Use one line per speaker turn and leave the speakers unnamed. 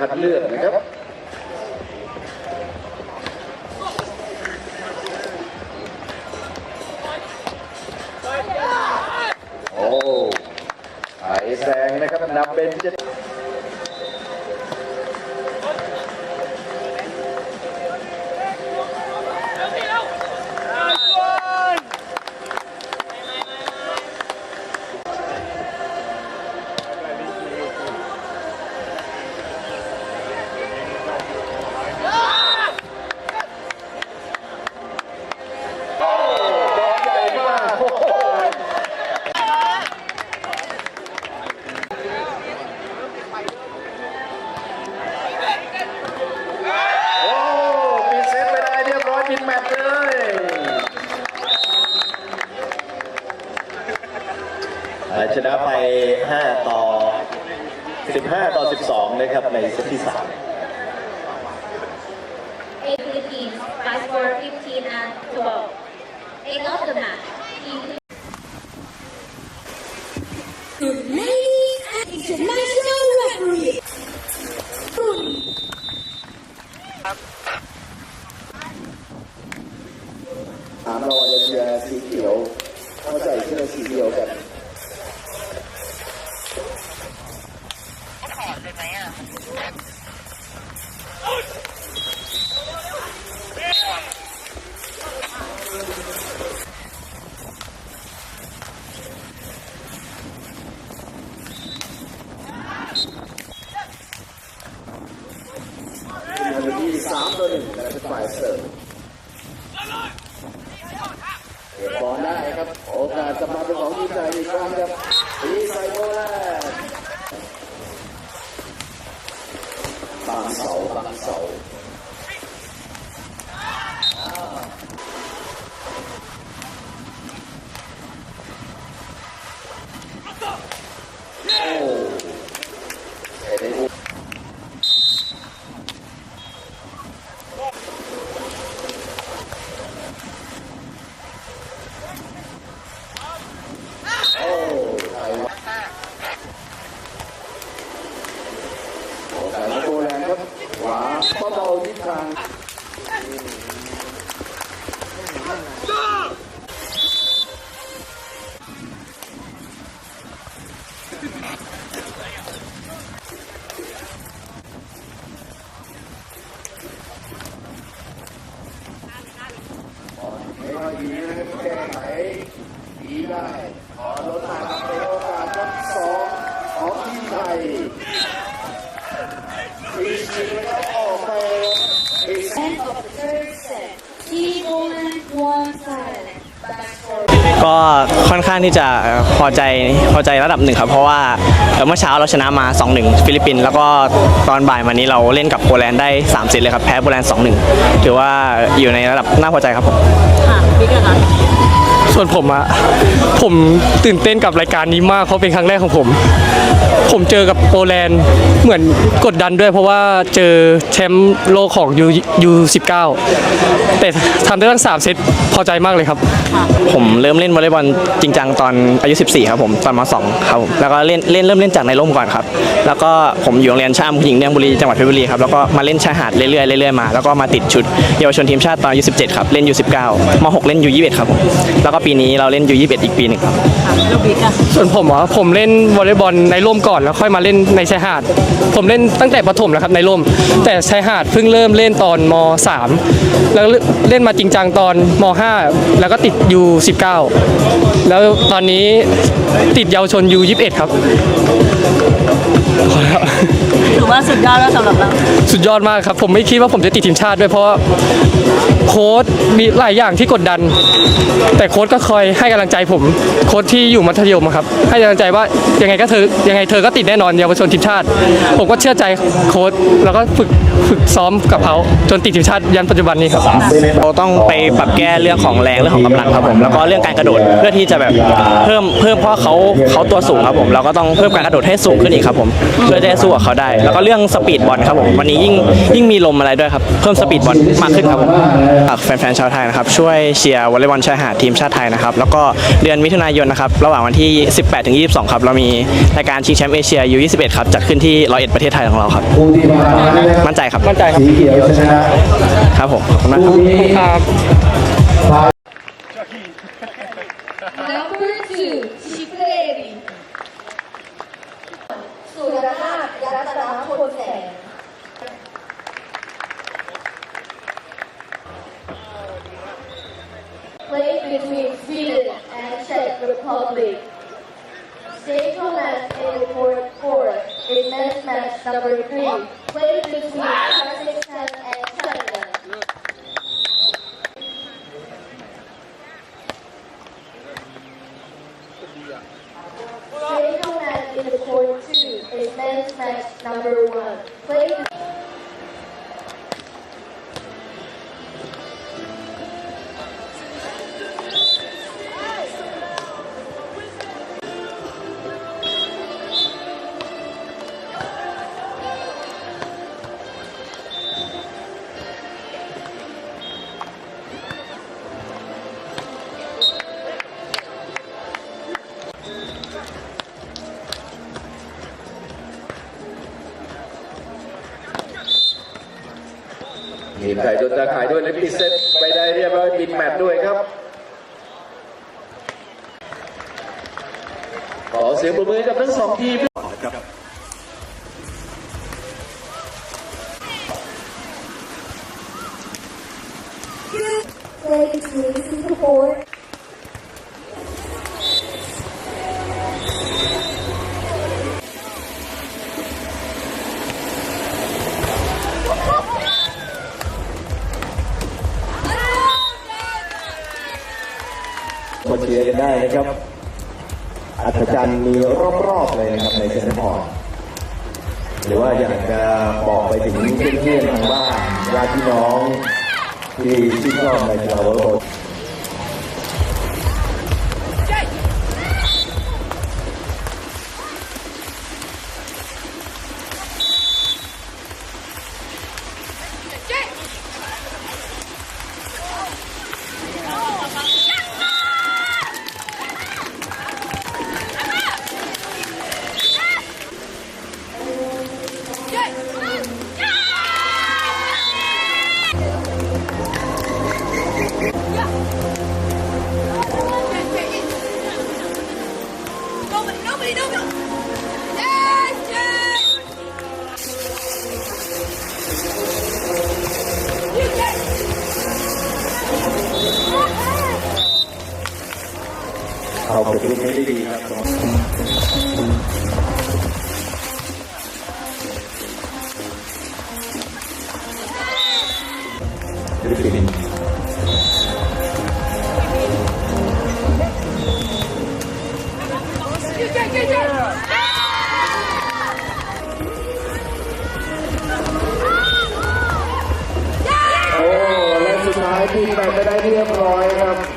คัดเลือกนะครับโอ้ไอแซงนะครับนำเป็นเจ็ด ช
นะไป 5 ต่อ 15 ต่อ 12 นะครับ ในเซตที่3
Eight Philippines by score 15 and 12. They lost the match. Team
The ladies and international
สามต่อหนึ่งแต่เป็นฝ่ายเสิร์ฟเก็บบอลได้ครับ โอกาสจะมาเป็นของทีมไทยอีกครั้งครับทีไซโกแลน ด์บาางที่จะ
พอใจพอใจระดับหนึ่งครับ เพราะว่าเอ่อเมื่อเช้าเราชนะมา 2-1 ฟิลิปปินส์แล้วก็ตอนบ่ายมานี้เราเล่นกับโปแลนด์ได้3เซตเลยครับ แพ้โปแลนด์ 2-1 ถือว่าอยู่ในระดับน่าพอใจครับผม
ส่วนผมอะผมตื่นเต้นกับรายการนี้มากเพราะเป็นครั้งแรกของผม ผมเจอกับโปแลนด์เหมือนกดดันด้วยเพราะว่าเจอแชมป์โลกของยูยูสิบเก้าแต่ทำได้ทั้งสามเซตพอใจมากเลยครับ
ผมเริ่มเล่นวอลเลย์บอลจริงจังตอนอายุ 14 ครับผมตอนม .2 ครับผมแล้วก็เล่นเล่นเริ่มเล่นจากในร่มก่อนครับ แล้วก็ผมอยู่โรงเรียนชามผู้หญิงเนียงบุรีจังหวัดเพชรบุรีครับแล้วก็มาเล่นชายหาดเรื่อยๆเรื่อยๆมาแล้วก็มาติดชุดเยาวชนทีมชาติตอนอายุ 17 ครับเล่นยู19ม .6 เล่นยู21 ครับผมแล้วก็ปีนี้เราเล่นยู21 อีกปีหนึ่งครับ
ส่วนผมอะผมเล่นวอลเลย์บอลในร่มก่อนแล้วค่อยมาเล่นในชายหาด ผมเล่นตั้งแต่ประถมแล้วครับในร่ม แต่ชายหาดเพิ่งเริ่มเล่นตอนม .3 แล้วเล่นมาจริงจังตอนม .5 แล้วก็ติด U19 แล้วตอนนี้ติดเยาวชน U21 ครับ
อว่าสุดยอดแล้วสำหรับเรา
สุดยอดมากครับ ผมไม่คิดว่าผมจะติดทีมชาติด้วยเพราะว่าโค้ชมีหลายอย่างที่กดดัน แต่โค้ชก็คอยให้กำลังใจผม โค้ชที่อยู่มัธยมอะครับ ให้กำลังใจว่ายังไงก็เธอยังไงเธอก็ติดแน่นอนเยาวชนทีมชาติ ผมก็เชื่อใจโค้ชแล้วก็ฝึกฝึกซ้อมกับเขาจนติดทีมชาติยันปัจจุบันนี้ครับ
เราต้องไปปรับแก้เรื่องของแรงเรื่องของกำลังครับผมแล้วก็เรื่องการกระโดดเพื่อที่จะแบบเพิ่มเพิ่มเพราะเขาเขาตัวสูงครับผมเราก็ต้องเพิ่มการกระโดดให้สูงขึ้นอีกครับผมเพื่อจะได้สู้กับเขาได้แล้วก็เรื่องสปีดบอลครับผมวันนี้ยิ่งยิ่งมีลมอะไรด้วยครับเพิ่มสปีดบอลมากขึ้นครับผมฝากแฟนๆชาวไทยนะครับช่วยเชียร์วอลเลย์บอลชายหาดทีมชาติไทยนะครับแล้วก็เดือนมิถุนายนนะครับระหว่างวันที่ 18ถึง22 ครับ เรามีรายการชิงแชมป์เอเชียยู21ครับจัดขึ้นที่ร้อยเอ็ดประเทศไทยของเราครับ
ผู้ที่มานะครับ
มั่นใจครับ
มั่นใจครับ
สีเขียวชนะครับ
ผมขอบคุณมากครับ
ผู้ที่
ครับ
Number two, Chicleri.
สุรนาถยัตนาพลแสง Played between Sweden and Czech Republic. State opponent in the fourth four is men's match number three. Played between Kazakhstan men's match number one. Played
ไทยโดนตาข่ายด้วยและปิดเซตไปได้เรียบร้อยปิดแมตช์ด้วยครับ ขอเสียงปรบมือกับทั้งสองทีมครับ ได้นะครับ อัศจรรย์มีรอบๆเลยนะครับในเซนต์พอร์ตหรือว่าอยากจะบอกไปถึงเพื่อนๆทางบ้านญาติพี่น้องที่ชื่นชอบในกีฬาวอลเลย์บอล เอาไปดูไม่ได้ดีครับฟิลิ
โอ้และสุดท้ายปิดแมตช์ไปได้เรียบร้อยครับ